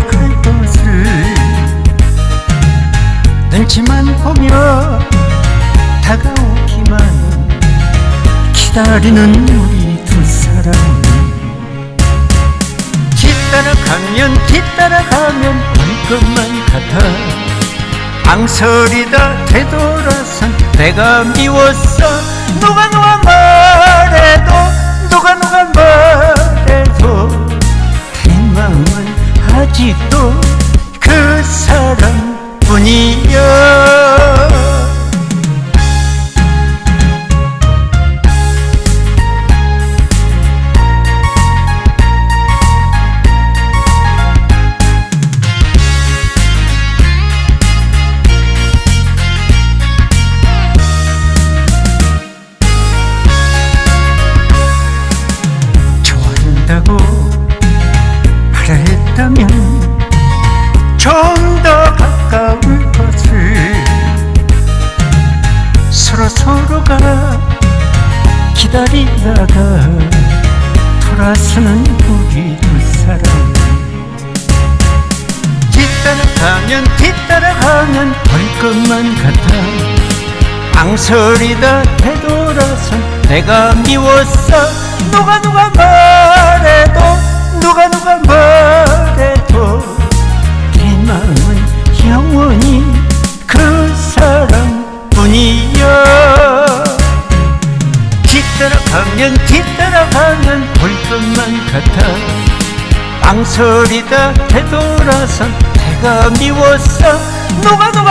기억할 것을 눈치만 보며 다가오기만 기다리는 우리 두 사람 뒤따라가면 뒤따라가면 볼 것만 같아 앙설이다 되돌아선 내가 미웠어. 누가 누가 아직도 그 사람뿐이야 좋아한다고 좀 더 가까울 것을 서로 서로가 기다리다가 돌아서는 우리 두 사람. 뒤따라가면 뒤따라가면 볼 것만 같아. 앙설이다 되돌아선 내가 미웠어. 누가 누가 말해 뒤따라가면 뒤따라가면 볼 것만 같아. 앙설이다 되돌아선 내가 미웠어. 누가 누가